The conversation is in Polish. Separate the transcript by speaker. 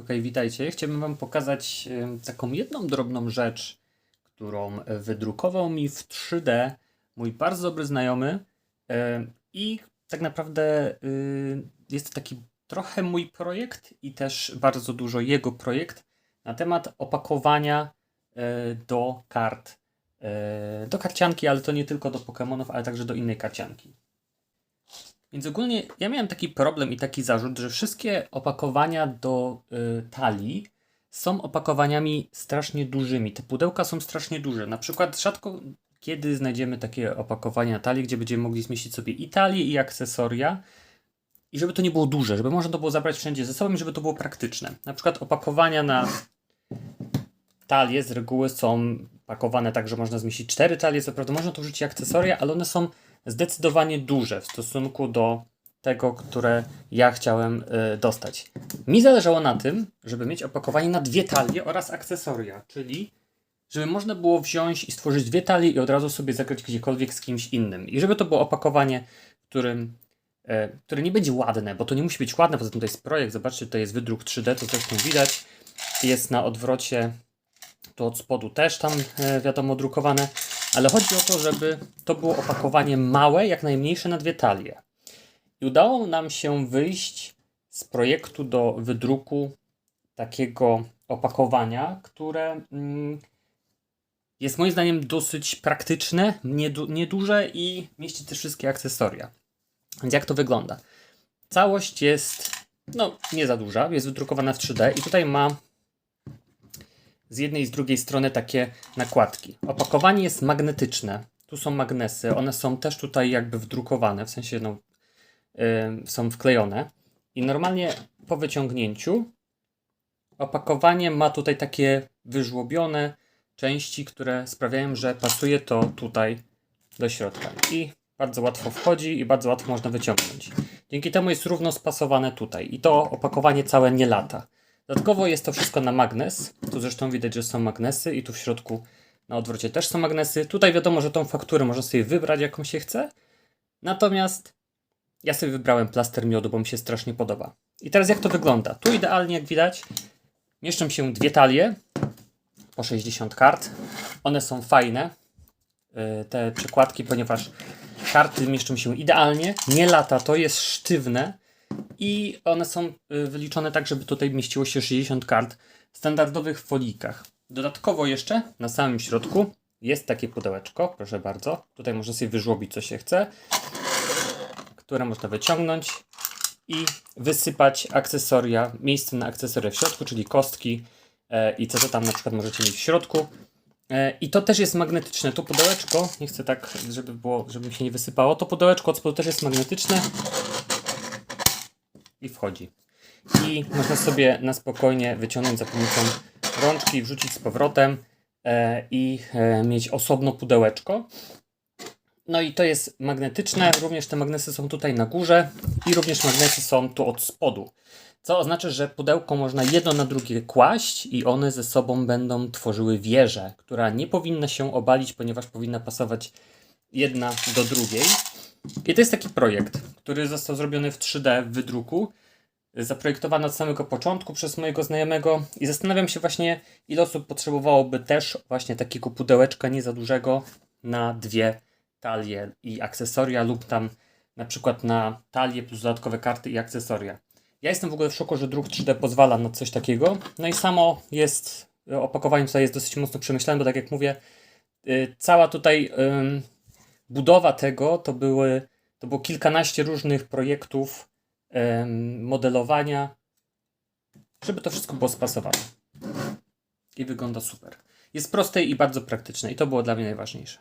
Speaker 1: Okej, witajcie. Chciałbym Wam pokazać taką jedną drobną rzecz, którą e, wydrukował mi w 3D mój bardzo dobry znajomy. I tak naprawdę y, jest to taki trochę mój projekt i też bardzo dużo jego projekt na temat opakowania e, do kart. e, Do karcianki, ale to nie tylko do Pokémonów, ale także do innej karcianki. Więc ogólnie ja miałem taki problem i taki zarzut, że wszystkie opakowania do y, talii są opakowaniami strasznie dużymi. Te pudełka są strasznie duże. Na przykład rzadko kiedy znajdziemy takie opakowania na talii, gdzie będziemy mogli zmieścić sobie i talię, i akcesoria. I żeby to nie było duże, żeby można to było zabrać wszędzie ze sobą i żeby to było praktyczne. Na przykład opakowania na talie z reguły są pakowane tak, że można zmieścić cztery talie. Co prawda można tu wrzucić akcesoria, ale one są zdecydowanie duże w stosunku do tego, które ja chciałem y, dostać. Mi zależało na tym, żeby mieć opakowanie na dwie talie oraz akcesoria, czyli żeby można było wziąć i stworzyć dwie talie i od razu sobie zagrać gdziekolwiek z kimś innym. I żeby to było opakowanie, którym e, które nie będzie ładne, bo to nie musi być ładne, poza tym to jest projekt, zobaczcie, tutaj jest wydruk 3D, to zresztą widać, jest na odwrocie, to od spodu też tam e, wiadomo drukowane, ale chodzi o to, żeby to było opakowanie małe, jak najmniejsze na dwie talie. I udało nam się wyjść z projektu do wydruku takiego opakowania, które mm, jest moim zdaniem dosyć praktyczne, niedu- nieduże i mieści też wszystkie akcesoria. Więc jak to wygląda? Całość jest no, nie za duża, jest wydrukowana w 3D i tutaj ma z jednej i z drugiej strony takie nakładki. Opakowanie jest magnetyczne. Tu są magnesy, one są też tutaj jakby wdrukowane, w sensie no, yy, są wklejone. I normalnie po wyciągnięciu opakowanie ma tutaj takie wyżłobione części, które sprawiają, że pasuje to tutaj do środka. I bardzo łatwo wchodzi i bardzo łatwo można wyciągnąć. Dzięki temu jest równo spasowane tutaj. I to opakowanie całe nie lata. Dodatkowo jest to wszystko na magnes. Tu zresztą widać, że są magnesy i tu w środku na odwrocie też są magnesy. Tutaj wiadomo, że tą fakturę można sobie wybrać, jaką się chce. Natomiast ja sobie wybrałem plaster miodu, bo mi się strasznie podoba. I teraz jak to wygląda? Tu idealnie, jak widać, mieszczą się dwie talie po 60 kart. One są fajne, yy, te przekładki, ponieważ karty mieszczą się idealnie. Nie lata, to jest sztywne i one są y, wyliczone tak, żeby tutaj mieściło się 60 kart w standardowych folikach. Dodatkowo jeszcze na samym środku jest takie pudełeczko, proszę bardzo. Tutaj można sobie wyżłobić co się chce, które można wyciągnąć i wysypać akcesoria, miejsce na akcesoria w środku, czyli kostki e, i co to tam na przykład możecie mieć w środku. E, I to też jest magnetyczne. To pudełeczko, nie chcę tak, żeby było, żeby się nie wysypało. To pudełeczko od spodu też jest magnetyczne i wchodzi. I można sobie na spokojnie wyciągnąć za pomocą rączki, wrzucić z powrotem e, i e, mieć osobno pudełeczko. No i to jest magnetyczne, również te magnesy są tutaj na górze i również magnesy są tu od spodu. Co oznacza, że pudełko można jedno na drugie kłaść i one ze sobą będą tworzyły wieżę, która nie powinna się obalić, ponieważ powinna pasować jedna do drugiej. I to jest taki projekt, który został zrobiony w 3D w wydruku, zaprojektowany od samego początku przez mojego znajomego i zastanawiam się właśnie, ile osób potrzebowałoby też właśnie takiego pudełeczka nie za dużego na dwie talie i akcesoria lub tam na przykład na talię plus dodatkowe karty i akcesoria. Ja jestem w ogóle w szoku, że druk 3D pozwala na coś takiego. No i samo jest, opakowanie tutaj jest dosyć mocno przemyślane, bo tak jak mówię, y, cała tutaj ym, budowa tego to były to było kilkanaście różnych projektów modelowania, żeby to wszystko było spasowane. I wygląda super. Jest proste i bardzo praktyczne i to było dla mnie najważniejsze.